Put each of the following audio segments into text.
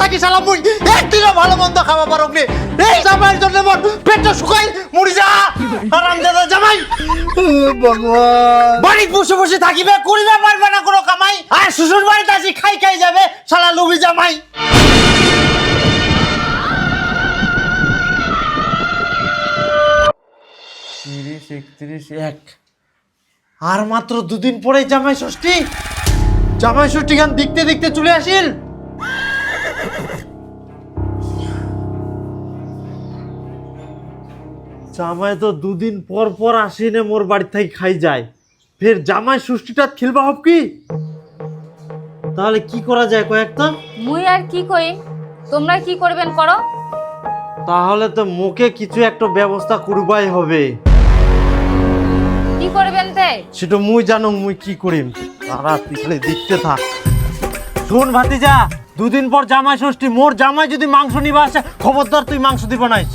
থাকি শালা মুই। একদিনও ভালো মন্দ খাওয়া পারক নি। এই জামাইয়ের জন্য মোর পেটটা শুকাই মরি যা। আরাম দাদা জামাই। ভগবান। বাড়ি বসে বসে থাকিবে করিবে পারবে না কোনো কামাই। আর শ্বশুর বাড়িতে আসি খাই খাই যাবে শালা লুবি জামাই। তিরিশ একত্রিশ এক। আর মাত্র দুদিন পরে জামাই ষষ্ঠী। জামাই ষষ্ঠী গান দেখতে দেখতে চলে আসিল। জামাই তো দুদিন পর পর আসিনে মোর বাড়ি থেকে খাই যায়। ফের জামাই ষষ্ঠীটা খেলবা হব কি? তাহলে কি করা যায় কয়েকটা মুই আর কি কই? তোমরা কি করবেন করো। তাহলে তো মুখে কিছু একটা ব্যবস্থা করবাই হবে। কি করবেন তে? সেটা মুই জানো মুই কি করিম। তারা পিছলে দেখতে থাক। শুন ভাতিজা দুদিন পর জামাই ষষ্ঠী। মোর জামাই যদি মাংস নিবা আসে খবরদার তুই মাংস দিব নাইস।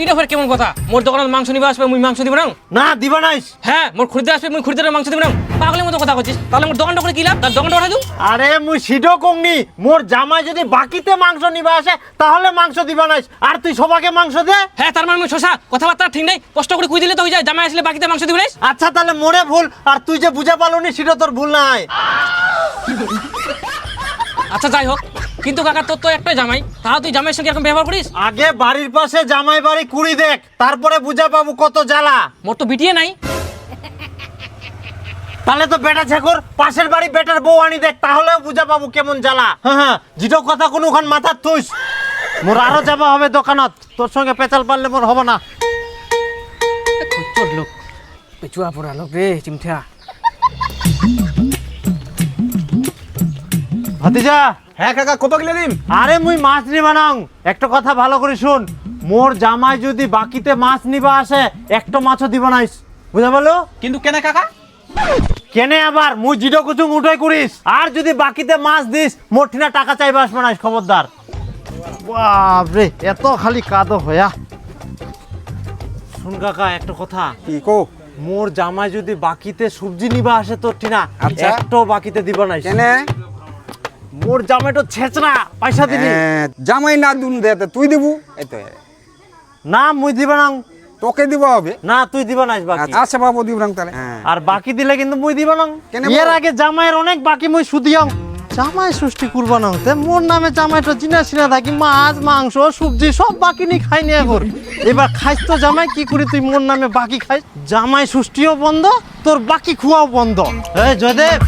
এটা ফের কেমন কথা? মোর দোকানত মাংস নিবা আসবে মুই মাংস দিব না না দিবা নাইস হ্যাঁ মোর খরিদ্দার আসবে মুই খরিদ্দারের মাংস দিব না পাগলের মতো কথা করছিস তাহলে মোর দোকানটা করে কি লাভ? তার দোকানটা উঠাই দিও আরে মুই সিডো কংনি মোর জামাই যদি বাকিতে মাংস নিবা আসে তাহলে মাংস দিবা নাইস আর তুই সবাকে মাংস দে। হ্যাঁ তার মানে মুই শশা কথাবার্তা ঠিক নাই। কষ্ট করে কুই দিলে তো হয়ে যায় জামাই আসলে বাকিতে মাংস দিবে আচ্ছা তাহলে মোরে ভুল। আর তুই যে বুঝে পালনি সেটা তোর ভুল নাই আচ্ছা যাই হোক। কিন্তু কাকা তোর তো একটাই জামাই। তাও তুই জামাইয়ের সঙ্গে এরকম ব্যবহার করিস? আগে বাড়ির পাশে জামাই বাড়ি কুড়ি দেখ তারপরে বুঝা পাবো কত জ্বালা। মোর তো বিটিয়ে নাই। তাহলে তো বেটা ছেকর পাশের বাড়ি বেটার বউ আনি দেখ তাহলেও বুঝা পাবো কেমন জ্বালা। হ্যাঁ হ্যাঁ যেটা কথা কোনো ওখান মাথার তুইস মোর আরও যাবা হবে দোকানত তোর সঙ্গে পেঁচাল পারলে মোর হবে না। লোক। পেচুয়া পড়া লোক রে চিমঠা। ভাতিজা! হ্যাঁ কাকা কত কিলো দিন আরে মুই মাছ নিবা নাও একটা কথা ভালো করে শুন। মোর জামাই যদি বাকিতে মাছ নিবা আসে একটা মাছও দিব নাইস বুঝা পারল কিন্তু কেন কাকা? কেনে আবার? মুই জিডো কুচুং উঠাই করিস। আর যদি বাকিতে মাছ দিস মোর ঠিনা টাকা চাইবে আসবে না খবরদার। বাপরে এত খালি কাদো হয়া। শুন কাকা একটা কথা। কি কো? মোর জামাই যদি বাকিতে সবজি নিবা আসে তোর ঠিনা আচ্ছা। একটাও বাকিতে দিব না কেন? মোর জামাই তো ছেচরা পয়সা দিবি। জামাই না দুন দে তুই দিবু? এই তো। না মুই দিব না। তোকে দিব হবে? না তুই দিব না বাকি। আচ্ছা বাবু দিব না তাহলে। আর বাকি দিলে কিন্তু মুই দিব না। এর আগে জামাইয়ের অনেক বাকি মুই সুদিয়াম। জামাই সৃষ্টি করবা না তে মোর নামে জামাইটা চিনা চিনা থাকি মাছ মাংস সবজি সব বাকি নি খাই নিয়ে এখন। এবার খাইস তো জামাই কি করি তুই মোর নামে বাকি খাইস? জামাই সৃষ্টিও বন্ধ তোর বাকি খুয়াও বন্ধ। এই জয়দেব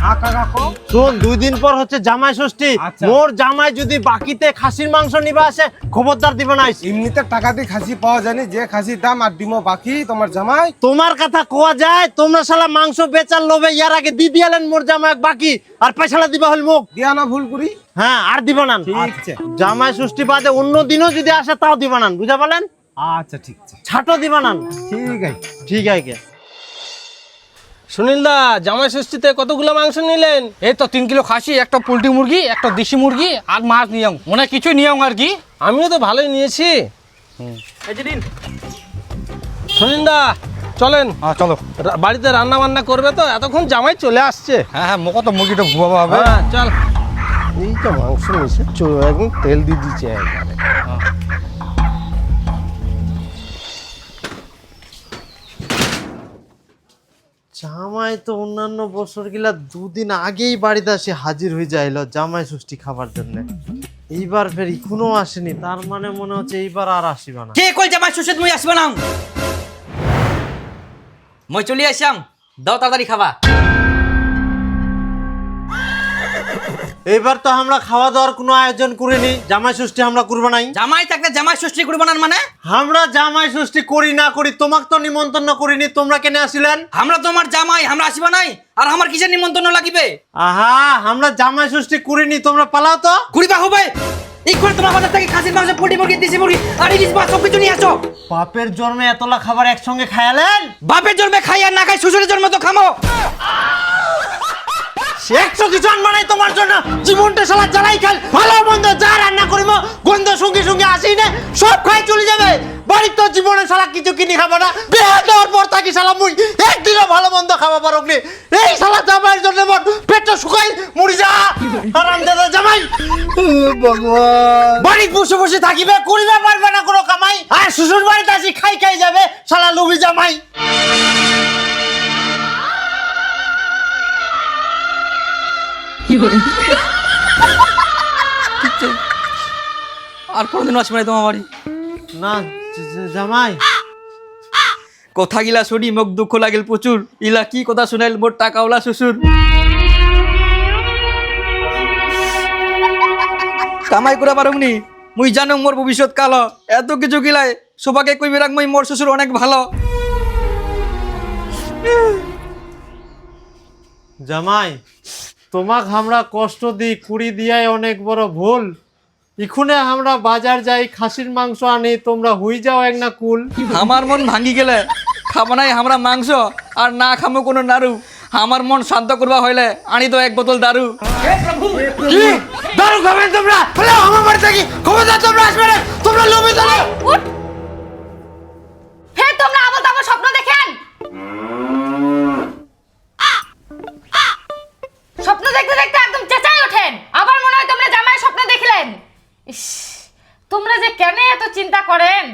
শোন দুই দিন পর হচ্ছে জামাই ষষ্ঠী। আচ্ছা। মোর জামাই যদি বাকিতে খাসির মাংস নিবা আসে খবরদার দিব না এমনিতে টাকা দিয়ে খাসি পাওয়া যায়নি যে খাসির দাম আর ডিমও বাকি তোমার জামাই? তোমার কথা কোয়া যায় তোমরা শালা মাংস বেচার লোভে ইয়ার আগে দি দিয়ালেন মোর জামাই বাকি আর পয়সাটা দিবা হল মুখ। দিয়া না ভুল করি। হ্যাঁ আর দিব না। ঠিক জামাই ষষ্ঠী বাদে অন্য দিনও যদি আসে তাও দিব না। বুঝা পালেন আচ্ছা ঠিক আছে। ছাটো দিব না। ঠিক আছে। ঠিক আছে। সুনীল দা জামাই ষষ্ঠীতে কতগুলো মাংস নিলেন? এই তো তিন কিলো খাসি একটা পোলট্রি মুরগি একটা দেশি মুরগি আর মাছ নিয়ম মনে হয় কিছুই নিয়ম আর কি। আমিও তো ভালোই নিয়েছি। এই সুনীল দা চলেন। হ্যাঁ চলো। বাড়িতে রান্না বান্না করবে তো? এতক্ষণ জামাই চলে আসছে। হ্যাঁ হ্যাঁ মোকে তো মুরগিটা ভুয়াবো হবে। হ্যাঁ চল। এই তো মাংস মিশে চো- একদম তেল দিয়ে দিচ্ছে একবারে। জামাই তো অন্যান্য বছর গিলা দুদিন আগেই বাড়িতে আসে হাজির হয়ে যাইল জামাই ষষ্ঠী খাবার জন্য। এইবার ফের এখনও আসেনি তার মানে মনে হচ্ছে এইবার আর আসিবা না। কে কই জামাই শ্বশুর মুই আসবে না? মই চলি আসাম দাও তাড়াতাড়ি খাবা। এইবার তো আমরা খাওয়া দাওয়ার কোনো আয়োজন করিনি জামাই ষষ্ঠী আমরা করব নাই। জামাই থাকলে জামাই ষষ্ঠী করব না মানে? আমরা জামাই ষষ্ঠী করি না করি তোমাকে তো নিমন্ত্রণ করিনি তোমরা কেন আসিলেন আমরা তোমার জামাই আমরা আসিবা নাই। আর আমার কিসের নিমন্ত্রণ লাগিবে। আহা আমরা জামাই ষষ্ঠী করিনি তোমরা পালাও তো। কুড়িবা হবে এই তোমার বাজার থেকে খাসির মাংস পোল্ট্রি মুরগি দেশি মুরগি আর ইলিশ মাছ সব কিছু নিয়ে আসো। বাপের জন্মে এতলা খাবার একসঙ্গে খায়ালেন বাপের জন্মে খাই আর না খাই শ্বশুরের জন্মে তো খামো। একশো কিছু আনবা নাই তোমার জন্য। জীবনটা সালা জ্বালাই খাল ভালো মন্দ যা রান্না করিব গন্ধ সঙ্গে সঙ্গে আসি না সব খাই চলে যাবে। বাড়ির তো জীবনে সালা কিছু কিনি খাবা না। দেওয়ার পর থাকি শালা মুই। একদিনও ভালো মন্দ খাওয়া পারো নি। এই শালা জামাইয়ের জন্য মোর পেটটা শুকাই মরি যা। আরাম দাদা জামাই। ভগবান। বাড়ি বসে বসে থাকিবে করিবে পারবে না কোনো কামাই। আর শ্বশুর বাড়িতে আসি খাই খাই যাবে শালা লুবি জামাই। আর কোনোদিন আসবে না তোমার বাড়ি। না জামাই। কথা গিলা শুনি মোক দুঃখ লাগিল প্রচুর। ইলা কি কথা শুনাইল মোর টাকাওলা শ্বশুর কামাই করা পারুমনি মুই জানো মোর ভবিষ্যৎ কালো। এত কিছু গিলাই সবাকে কইবে রাখ মই মোর শ্বশুর অনেক ভালো। জামাই তোমাক আমরা কষ্ট দিই কুড়ি দিয়াই অনেক বড় ভুল। ইখুনে আমরা বাজার যাই খাসির মাংস আনি তোমরা হুই যাও এক না কুল। আমার মন ভাঙি গেলে খাব নাই আমরা মাংস আর না খামো কোনো নাড়ু। আমার মন শান্ত করবা হইলে আনি তো এক বোতল দারু। কি? দারু খাবেন তোমরা? হলে আমার বাড়ি থাকি খবরদার তোমরা আসবে না। তোমরা লোভে উঠ! ফের তোমরা আবল তাবল স্বপ্ন দেখেন! স্বপ্ন দেখতে দেখতে একদম চেঁচাই ওঠেন। আবার মনে হয় তোমরা জামাই স্বপ্ন দেখলেন। ইস তোমরা যে কেন এত চিন্তা করেন?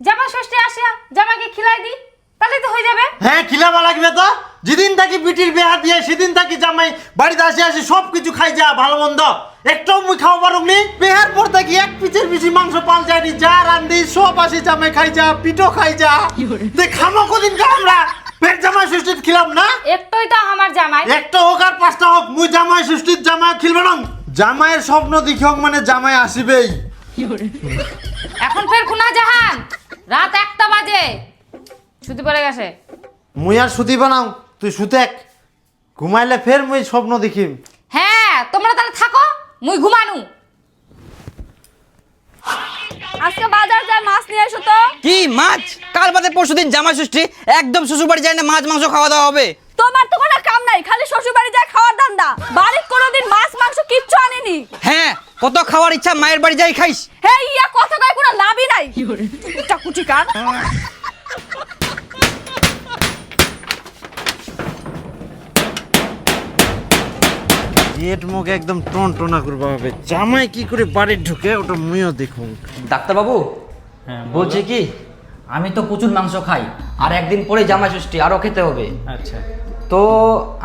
জামা ষষ্ঠী আসিয়া জামাকে খিলাই দি। তাহলে তো হয়ে যাবে। হ্যাঁ খিলাবা লাগবে তো। যেদিন থাকি বিটির বিয়া দিয়ে সেদিন থাকি জামাই বাড়িতে আসি আসি সব কিছু খাই যা ভালো মন্দ। একটাও মুই খাওয়া পারুকনি বিহার পর থাকি এক পিচের বেশি মাংস পাল যায়নি যা রান্ধি সব আসি জামাই খাই যা পিঠো খাই যা। তে খামো কদিন কা আমরা। পেট জামাই সুষ্টিত খিলাম না? একটাই তো আমার জামাই। একটা হোক আর পাঁচটা হোক মুই জামাই সুষ্টিত জামাই খিলবে না। জামাইয়ের স্বপ্ন দেখি হোক মানে জামাই আসিবেই। এখন ফের খুনা জাহান। রাত একটা বাজে। ছুটি পড়ে গেছে? মুই আর সুতি বানাও তুই সুতেক। ঘুমাইলে ফের মুই স্বপ্ন দেখিম। হ্যাঁ তোমরা তাহলে থাকো মুই ঘুমানু। আজকে বাজার যায় মাছ নিয়ে এসো তো। কি মাছ? কাল বাদে পরশুদিন জামা ষষ্ঠী একদম শ্বশুর বাড়ি যায় না মাছ মাংস খাওয়া দাওয়া হবে। তোমার তো কোনো কাম নাই খালি শ্বশুর বাড়ি যায় খাওয়ার ধান্দা। বাড়ির কোনোদিন মাছ মাংস কিচ্ছু আনেনি। হ্যাঁ কত খাওয়ার ইচ্ছা মায়ের বাড়ি যাই খাইস। হে ইয়া কথা কয় কোনো লাভই নাই। চাকুচি কার? গেট মুখ একদম টন টনা করবা হবে জামাই কি করে বাড়ি ঢুকে ওটা মুইও দেখুন। ডাক্তারবাবু? বলছি কি আমি তো প্রচুর মাংস খাই আর একদিন পরে জামাই ষষ্ঠী আরও খেতে হবে। আচ্ছা। তো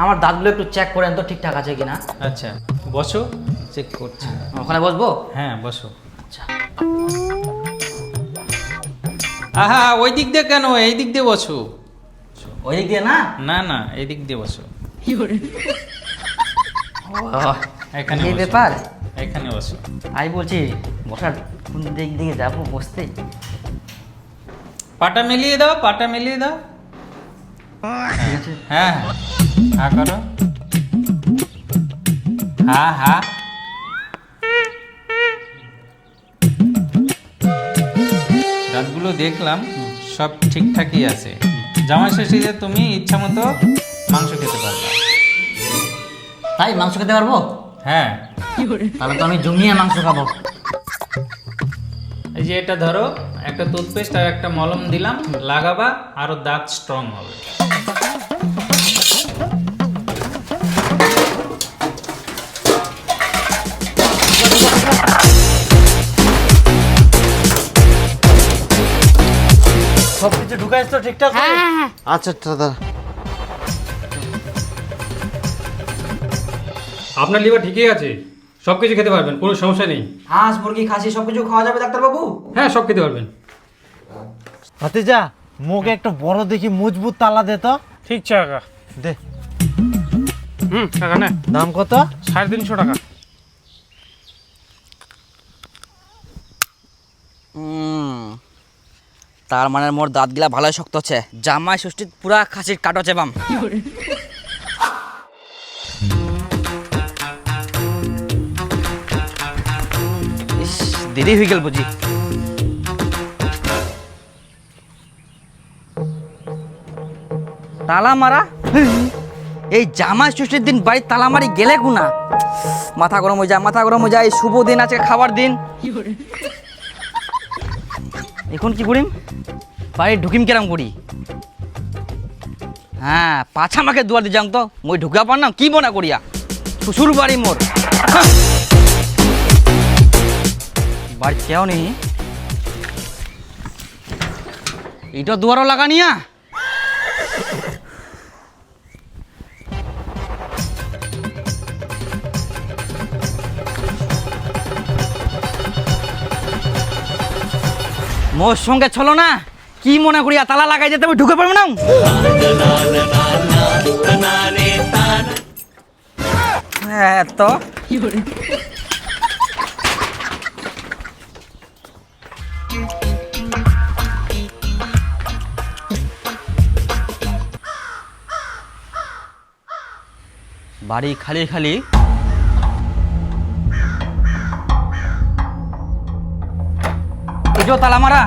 আমার দাঁতগুলো একটু চেক করেন তো ঠিকঠাক আছে কিনা? আচ্ছা বসো চেক করছি। ওখানে বসবো? হ্যাঁ বসো। আহা ওই দিক দিয়ে কেন? এই দিক দিয়ে বসো। ওই দিক দিয়ে না? না না এই দিক দিয়ে বসো। এখানে এই ব্যাপার? এখানে বসো। আমি বলছি বসার কোন দিক দিকে যাব বসতে? পাটা মিলিয়ে দাও পাটা মিলিয়ে দাও। হ্যাঁ হ্যাঁ। করো। হ্যাঁ হ্যাঁ দাঁতগুলো দেখলাম সব ঠিকঠাকই আছে। জামাই ষষ্ঠীতে তুমি ইচ্ছা মতো মাংস খেতে পারবে। তাই মাংস খেতে পারব? হ্যাঁ। তাহলে তো আমি জমিয়ে মাংস খাব। এই যে এটা ধরো একটা টুথপেস্ট আর একটা মলম দিলাম লাগাবা আরও দাঁত স্ট্রং হবে। সব কিছু ঢুকাইছ তো ঠিকঠাক? হ্যাঁ হ্যাঁ হ্যাঁ। আচ্ছা দাদা আপনার লিভার ঠিকই আছে? সব কিছু খেতে পারবেন কোনো সমস্যা নেই। হাঁস মুরগি খাসি সব কিছু খাওয়া যাবে ডাক্তারবাবু? হ্যাঁ সব খেতে পারবেন। ভাতিজা মুখে একটা বড় দেখি মজবুত তালা দে তো। ঠিক টাকা দে। হুম টাকা না। দাম কত? সাড়ে তিনশো টাকা। তার মানে মোর দাঁত দাঁতগুলা ভালোই শক্ত হচ্ছে। জামাই ষষ্ঠী পুরা খাসির কাটো চেবাম দেরি হয়ে গেল বুঝি। তালা মারা? এই জামাই ষষ্ঠীর দিন বাড়ির তালা মারি গেলে গুনা। মাথা গরম হয়ে যায়, মাথা গরম হয়ে যায়, শুভ দিন, আজকে খাবার দিন। এখন কি করিম? বাড়ি ঢুকিম কেরাম করি? হ্যাঁ পাছা আমাকে দুয়ার দি যাং তো। মই ঢুকা পার না, কি মনে করিয়া? শ্বশুর বাড়ি মোর। বাড়ি কেউ নেই এইটা দুয়ারও লাগানিয়া মোর সঙ্গে চলো না। কি মনে করিয়া তালা লাগাই যেতে ঢুকে পারব না। তো বাড়ি খালি খালি। তালা মারা।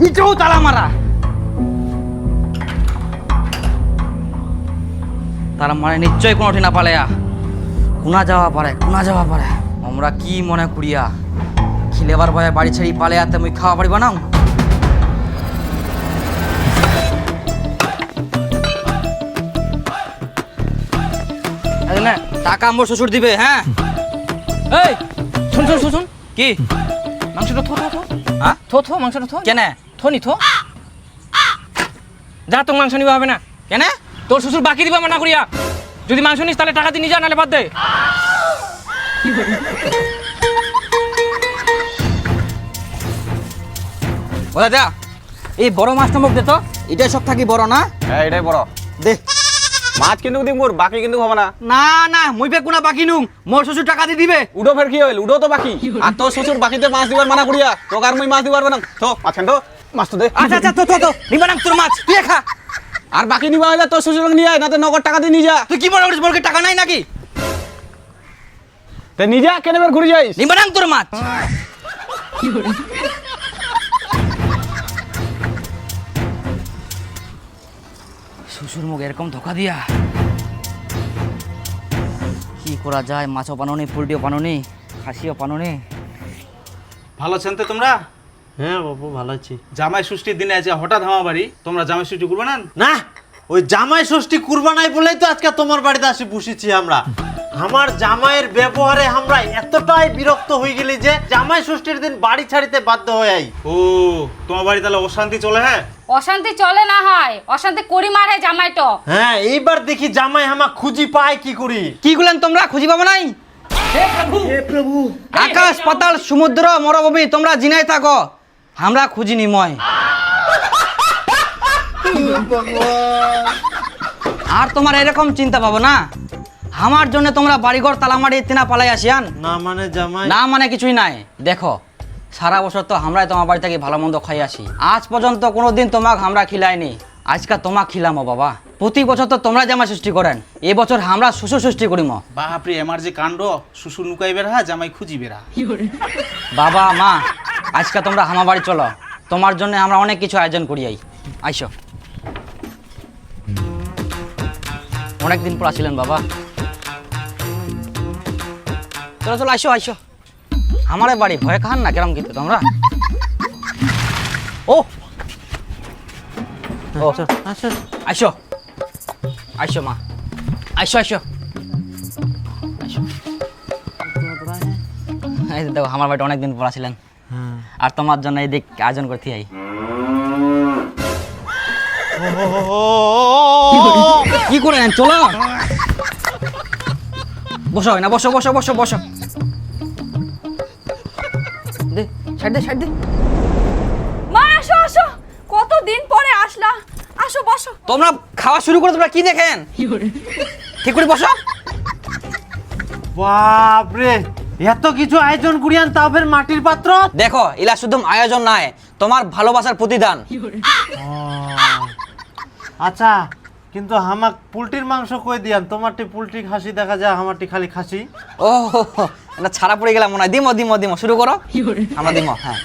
নিচেও তালা মারা। তারা মানে নিশ্চয় কোনো না পালেয়া। কোনা যাওয়া পারে, কোনা যাওয়া পারে। আমরা কি মনে করিয়া ভয়ে বাড়ি ছেড়ি পালে আতে মুই খাওয়া পারিব না। টাকা মোর শ্বশুর দিবে হ্যাঁ? এই শুন শুন শুন কি? মাংসটা থো থো থো। হ্যাঁ থো থো মাংসটা থো। কেনে? থো নি থো। যা তোর মাংস নিবা হবে না। কেনে? তোর শ্বশুর বাকি দিবা মানা করিয়া। যদি মাংস নিস তাহলে টাকা দিয়ে যা নাহলে বাদ দে। ওদা দা এই বড় মাছটা মুখ দে তো। এটাই সব থাকি বড় না? হ্যাঁ এটাই বড়। দে। মাছ কিন্তু দিম মোর বাকি কিন্তু হবে না। না না মুই পে কোনা বাকি নুম। মোর শ্বশুর টাকা দিয়ে দিবে। উডো ফের কি হইল উডো তো বাকি। আর তোর শ্বশুর বাকিতে মাছ দিবার মানা করিয়া তোকে আর মুই মাছ দিবার না তো মাছ তো মাছ তো দে। আচ্ছা আচ্ছা তো তো তো নিবা না তোর মাছ। তুই খা। আর বাকি নিবা হইলে তোর শ্বশুর নিয়ে আয় না তো নগদ টাকা দিয়ে নিয়ে যা। তুই কি মনে করিস মোর টাকা নাই নাকি? তে নিয়ে যা কেন এবার ঘুরে যাইস নিবা না তোর মাছ শ্বশুর মুখ এরকম ধোকা দিয়া। কি করা যায়? মাছও পানো নেই পোলট্রিও পানো নেই খাসিও পানো নেই ভালো আছেন তো তোমরা? হ্যাঁ বাবু ভালো আছি। জামাই ষষ্ঠীর দিনে আছে হঠাৎ আমার বাড়ি তোমরা জামাই ষষ্ঠী করবে না? না ওই জামাই ষষ্ঠী কুরবানাই বলেই তো আজকে তোমার বাড়িতে আসি বসেছি আমরা। আমার জামাইয়ের ব্যবহারে আমরা এতটাই বিরক্ত হয়ে গেলি যে জামাই ষষ্ঠীর দিন বাড়ি ছাড়িতে বাধ্য হয়ে আই। ও তোমার বাড়ি তাহলে অশান্তি চলে হ্যাঁ? অশান্তি চলে না হয় অশান্তি করি মারে জামাইটো। হ্যাঁ এইবার দেখি জামাই হামা খুঁজি পায় কি করি। কি গুলেন তোমরা খুঁজি পাবো নাই? আকাশ পাতাল সমুদ্র মরভূমি তোমরা জিনাই থাকো। আমরা খুঁজি নিময়। আর তোমার এরকম চিন্তা পাবো না? আমার জন্য তোমরা বাড়িঘর তালামারি তিনা পালাই আসিয়ান? না মানে জামাই। না মানে কিছুই নাই। দেখো সারা বছর তো আমরাই তোমার বাড়ি থেকে ভালো মন্দ খাই আসি। আজ পর্যন্ত কোনোদিন তোমাকে আমরা খিলাইনি। আজকে তোমাক খিলামো বাবা। প্রতি বছর তো তোমরা জামা সৃষ্টি করেন। এবছর আমরা শ্বশুর সৃষ্টি করিম। বাপরে আমার যে কাণ্ড শ্বশুর লুকাই বেড়া জামাই খুঁজি বেড়া বাবা মা আজকে তোমরা আমার বাড়ি চলো। তোমার জন্য আমরা অনেক কিছু আয়োজন করি আই। আইসো। অনেক দিন পর আসিলেন বাবা। চলো চলো আইসো আইসো। আমার বাড়ি ভয় খান না কেরম কিন্তু তোমরা? ও! আইসো। আইসো মা। আইসো আইসো। আইসো এই দেখো আমার বাড়িতে অনেকদিন পর আসিলেন। আর তোমার জন্য এই দিক আয়োজন করতে আই। কি করে চলো। বসো না বসো বসো বসো বসো। সাইড দে সাইড দে। মা আসো আসো। কতদিন পরে আসলা? আসো বসো। তোমরা খাওয়া শুরু করে তোমরা কি দেখেন? ঠিক করে বসো। বাপরে এত কিছু আয়োজন করিয়ান তাও মাটির পাত্র? দেখো ইলা শুধু আয়োজন নাই তোমার ভালোবাসার প্রতিদান। আচ্ছা কিন্তু হামাক পোলট্রির মাংস কই দিয়ান? তোমারটি পোলট্রি খাসি দেখা যায় আমারটি খালি খাসি। ও এটা ছাড়া পড়ে গেলাম মনে হয়। দিমো দিমো দিমো। শুরু করো। আমরা দিমো হ্যাঁ।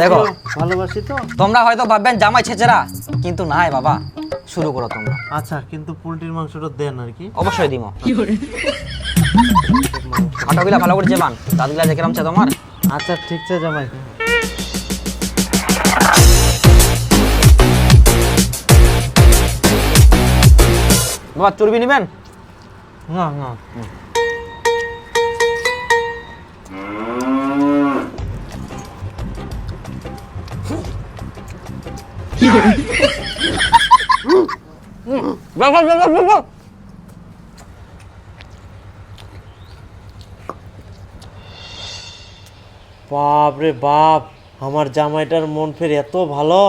দেখো। ভালোবাসি তো? তোমরা হয়তো ভাববেন জামাই ছেচেরা। কিন্তু নাই বাবা। শুরু করো তোমরা। আচ্ছা কিন্তু পোলট্রির মাংসটা দেন আর কি। অবশ্যই দিমো। হাঁটাগুলা ভালো করে চেবান। দাঁতগুলা যে কেরম তোমার? আচ্ছা ঠিক আছে জামাই। বাবা চর্বি নেবেন? না না। বাপ রে বাপ আমার জামাইটার মন ফের এত ভালো।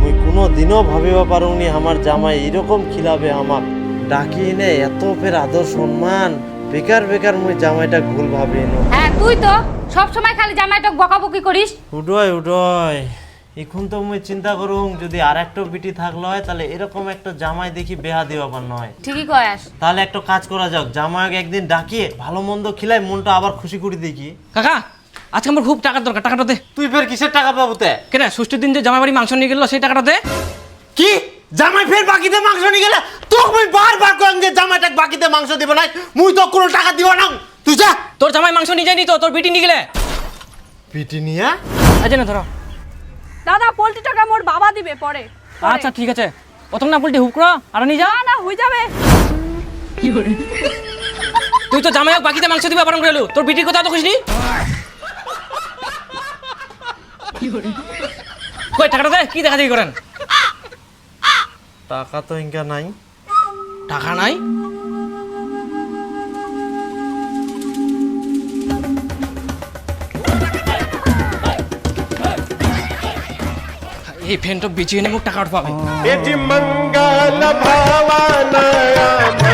মুই কোনো দিনও ভাবিবা পারুনি আমার জামাই এরকম খিলাবে আমার ডাকি নে এত ফের আদর সম্মান। বেকার বেকার মুই জামাইটা ভুল ভাবি নো হ্যাঁ তুই তো সব সময় খালি জামাইটা বকাবকি করিস। উডয় উডয়। এখন তো মুই চিন্তা করুম যদি আর একটা বিটি থাকল হয় তাহলে এরকম একটা জামাই দেখি বেহা দিবা নয়। ঠিকই কয়াস। তাহলে একটা কাজ করা যাক জামাইকে একদিন ডাকিয়ে ভালো মন্দ খিলাই মনটা আবার খুশি করে দেখি। কাকা আজকে আমার খুব টাকার দরকার টাকাটা দে। তুই ফের কিসের টাকা পাবো তে? কেন ষষ্ঠীর দিন যে জামাই বাড়ি মাংস নিয়ে গেল সেই টাকাটা দে। কি? জামাই ফের বাকিতে মাংস নিয়ে গেলে? তোকে মুই বারবার কইম যে জামাইটা বাকিতে মাংস দিব নাই মুই তো কোনো টাকা দিব না। তুই যা। তোর জামাই মাংস নিয়ে যায়নি তো তোর বিটি নিয়ে গেলে। পিটি নিয়ে? যে না ধরো। দাদা পোল্ট্রি টাকা মোর বাবা দিবে পরে। আচ্ছা ঠিক আছে। প্রথম না বলটি হুক করো আর নিয়ে যা। না না হয়ে যাবে। তুই তো জামাই বাকিতে মাংস দিবে করে এলু। তোর বিটির কথা তো খুশনি কই টাকাটা দে কি দেখা দেখি করেন? টাকা তো ইনকা নাই। টাকা নাই? এই ফ্যানটা বেচিয়ে নেব টাকা পাবে এটি মঙ্গল ভাবানয়া